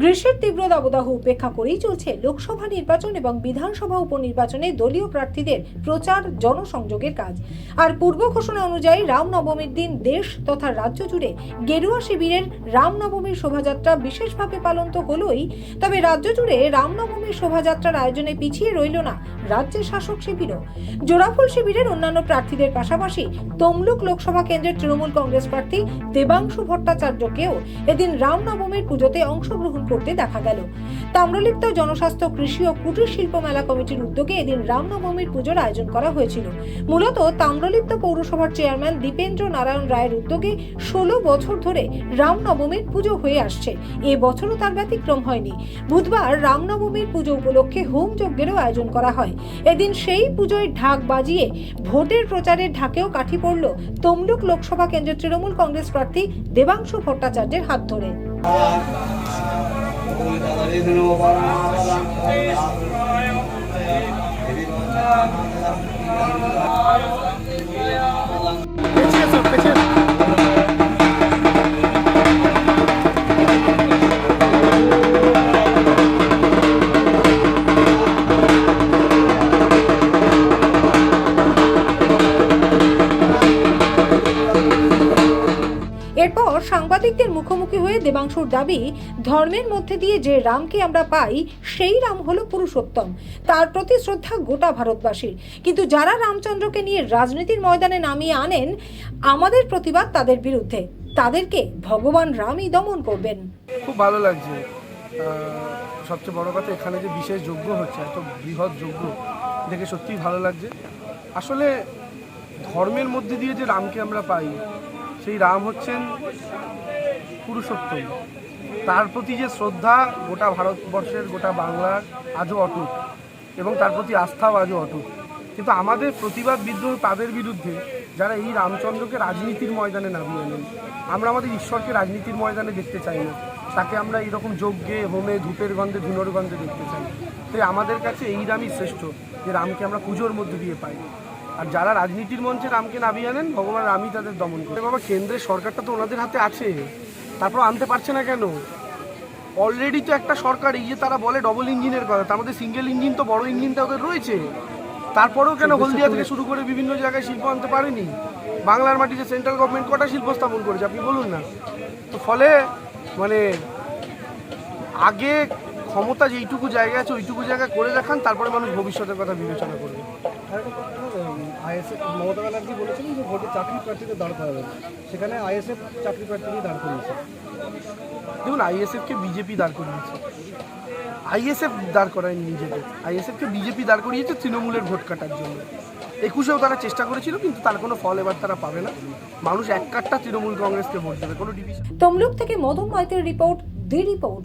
গ্রীষ্মের তীব্র দাবদাহ উপেক্ষা করেই চলছে লোকসভা নির্বাচন এবং বিধানসভা উপনির্বাচনে দলীয় প্রার্থীদের প্রচার জনসংযোগের কাজ। আর পূর্ব ঘোষণা অনুযায়ী রামনবমীর দিন দেশ তথা রাজ্য জুড়ে গেরুয়া শিবিরের রামনবমীর শোভাযাত্রা বিশেষভাবে পালন তো হলোই। তবে রাজ্য জুড়ে রামনবমীর শোভাযাত্রার আয়োজনে পিছিয়ে রইল না রাজ্যের শাসক শিবিরও। জোড়াফুল শিবিরের অন্যান্য প্রার্থীদের পাশাপাশি তমলুক লোকসভা কেন্দ্রের তৃণমূল কংগ্রেস প্রার্থী দেবাংশু ভট্টাচার্যকেও এদিন রামনবমীর পুজোতে অংশগ্রহণ করতে দেখা গেল। তাম্রলিপ্ত জনস্বাস্থ্য, কৃষি ও কুটির শিল্প মেলা কমিটির উদ্যোগে এদিন রামনবমীর পুজোর আয়োজন করা হয়েছিল। মূলত তাম্রলিপ্ত পৌরসভার চেয়ারম্যান দীপেন্দ্র নারায়ণ রায়ের উদ্যোগে ষোলো বছর ধরে রামনবমীর পুজো হয়ে আসছে। এ বছরও তার ব্যতিক্রম হয়নি। বুধবার রামনবমীর পুজো উপলক্ষে হোম যজ্ঞেরও আয়োজন করা হয়। এদিন সেই পুজোয় ঢাক বাজিয়ে ভোটের প্রচারের ঢাকেও কাঠি পড়ল। তমলুক লোকসভা কেন্দ্রের তৃণমূল কংগ্রেস প্রার্থী দেবাংশু ভট্টাচার্যের হাত ধরে। দাদা এরপর সাংবাদিকদের মুখোমুখি হয়ে দেবাংশুর দাবি, ধর্মের মধ্যে দিয়ে যে রামকে আমরা পাই, সেই রাম হলো পুরুষোত্তম। তার প্রতি শ্রদ্ধা গোটা ভারতবাসীর। কিন্তু যারা রামচন্দ্রকে নিয়ে রাজনীতির ময়দানে নামিয়ে আনেন, আমাদের প্রতিবাদ তাদের বিরুদ্ধে। তাদেরকে ভগবান রামই দমন করবেন। খুব ভালো লাগছে। সবচেয়ে বড় কথা এখানে যে বিশেষ যজ্ঞ হচ্ছে, এত বৃহৎ যজ্ঞ, দেখে সত্যিই ভালো লাগছে। আসলে ধর্মের মধ্যে দিয়ে যে রামকে আমরা পাই সেই রাম হচ্ছেন পুরুষোত্তম। তার প্রতি যে শ্রদ্ধা গোটা ভারতবর্ষের, গোটা বাংলার আজও অটুট এবং তার প্রতি আস্থাও আজও অটুট। কিন্তু আমাদের প্রতিবাদ বিদ্রোহ তাদের বিরুদ্ধে, যারা এই রামচন্দ্রকে রাজনীতির ময়দানে নামিয়ে আনেন। আমরা আমাদের ঈশ্বরকে রাজনীতির ময়দানে দেখতে চাই না। তাকে আমরা এইরকম যজ্ঞে, হোমে, ধূপের গন্ধে, ধুনোর গন্ধে দেখতে চাই। তাই আমাদের কাছে এই রামই শ্রেষ্ঠ, যে রামকে আমরা পুজোর মধ্যে দিয়ে পাই। আর যারা রাজনীতির মঞ্চে রামকে নামিয়ে আনেন ভগবান রামই তাদের দমন করে বাবা কেন্দ্রের সরকারটা তো ওনাদের হাতে আছে। তারপর আনতে পারছে না কেন? অলরেডি তো একটা সরকার এই যে তারা বলে ডবল ইঞ্জিনের কথা তার মধ্যে সিঙ্গেল ইঞ্জিন তো বড় ইঞ্জিনটা ওদের রয়েছে। তারপরেও কেন হলদিয়া থেকে শুরু করে বিভিন্ন জায়গায় শিল্প আনতে পারেনি? বাংলার মাটিতে সেন্ট্রাল গভর্নমেন্ট কটা শিল্প স্থাপন করেছে আপনি বলুন না। তো ফলে মানে আগে ক্ষমতা যেইটুকু জায়গা আছে ওইটুকু জায়গা করে দেখান তারপরে মানুষ ভবিষ্যতের কথা বিবেচনা করবে। আইএসএফ মমতা ব্যানার্জি বলেছিলেন যে ভোটে চাকরি প্রার্থীদের দাঁড় করাবে। সেখানে আইএসএফ চাকরি প্রার্থীদের দাঁড় করিয়েছে। দেখুন আইএসএফকে বিজেপি দাঁড় করিয়েছে। আইএসএফ দাঁড় করায়নি নিজেদের আইএসএফকে বিজেপি দাঁড় করিয়েছে তৃণমূলের ভোট কাটার জন্য। একুশেও তারা চেষ্টা করেছিল কিন্তু তার কোনো ফল এবার তারা পাবে না। মানুষ এক কাটটা তৃণমূল কংগ্রেসকে ভোট দেবে কোনো ডিভিশন তমলুক থেকে মদন মাইতের রিপোর্ট দি রিপোর্ট।